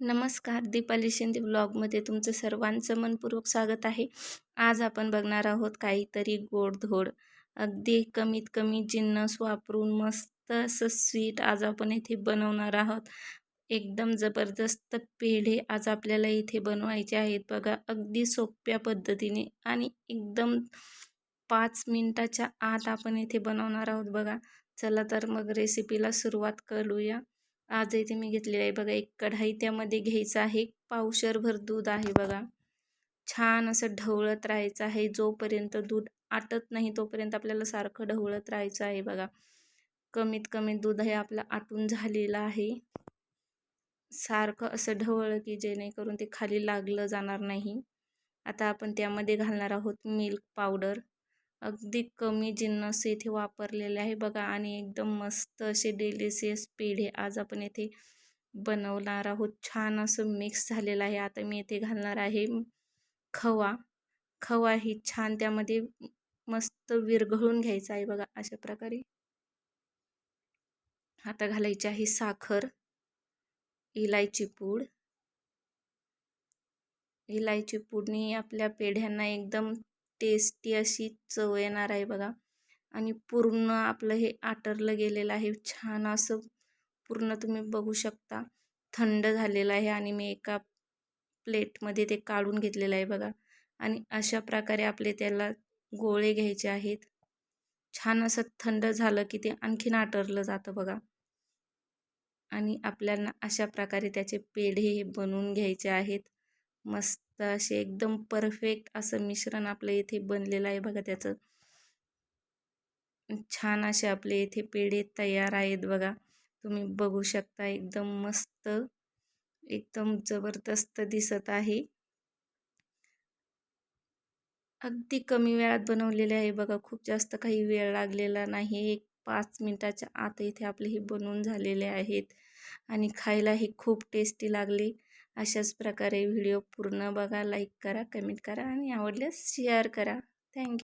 नमस्कार दीपाली शिंदे ब्लॉगमध्ये तुमचं सर्वांचं मनपूर्वक स्वागत आहे. आज आपण बघणार आहोत काहीतरी गोडधोड. अगदी कमीत कमी जिन्नस वापरून मस्त असं स्वीट आज आपण इथे बनवणार आहोत. एकदम जबरदस्त पेढे आज आपल्याला इथे बनवायचे आहेत बघा. अगदी सोप्या पद्धतीने आणि एकदम पाच मिनटाच्या आत आपण इथे बनवणार आहोत बघा. चला तर मग रेसिपीला सुरुवात करूया. आज इथे मी घेतलेलं आहे. बघा एक कढाई त्यामध्ये घ्यायचं आहे. पावशरभर दूध आहे बघा. छान असं ढवळत राहायचं आहे. जोपर्यंत दूध आटत नाही तोपर्यंत आपल्याला सारखं ढवळत राहायचं आहे बघा. कमीत कमी दूध हे आपलं आटून झालेलं आहे. सारखं असं ढवळलं की जेणेकरून ते खाली लागलं जाणार नाही. आता आपण त्यामध्ये घालणार आहोत मिल्क पावडर अगदी कमी जिन्नस इथे वापरलेले आहे बघा. आणि एकदम मस्त असे डेलिशियस पेढे आज आपण येथे बनवणार आहोत. छान असं मिक्स झालेलं आहे. आता मी येथे घालणार आहे खवा. खवा ही छान त्यामध्ये मस्त विरघळून घ्यायचा आहे बघा अशा प्रकारे. आता घालायची आहे साखर इलायची पूड. इलायची पूडनी आपल्या पेढ्यांना एकदम टेस्टी अशी चव येणार आहे बघा. आणि पूर्ण आपलं हे आटरलं गेलेलं आहे. छान असं पूर्ण तुम्ही बघू शकता. थंड झालेलं आहे आणि मी एका प्लेटमध्ये ते काढून घेतलेलं आहे बघा. आणि अशा प्रकारे आपले त्याला गोळे घ्यायचे आहेत. छान असं थंड झालं की ते आणखीन आटरलं जातं बघा. आणि आपल्याला अशा प्रकारे त्याचे पेढे बनवून घ्यायचे आहेत. मस्त तर असे एकदम परफेक्ट असं मिश्रण आपलं इथे बनलेलं आहे बघा त्याचं. छान असे आपले इथे पेढे तयार आहेत बघा. तुम्ही बघू शकता एकदम मस्त एकदम जबरदस्त दिसत आहे. अगदी कमी वेळात बनवलेले आहे बघा. खूप जास्त काही वेळ लागलेला नाही. एक पाच मिनटाच्या आत इथे आपले हे बनवून झालेले आहेत. आणि खायला हे खूप टेस्टी लागले. अशाच प्रकारे व्हिडिओ पूर्ण बघा लाईक करा कमेंट करा आणि आवडल्यास शेअर करा. थँक्यू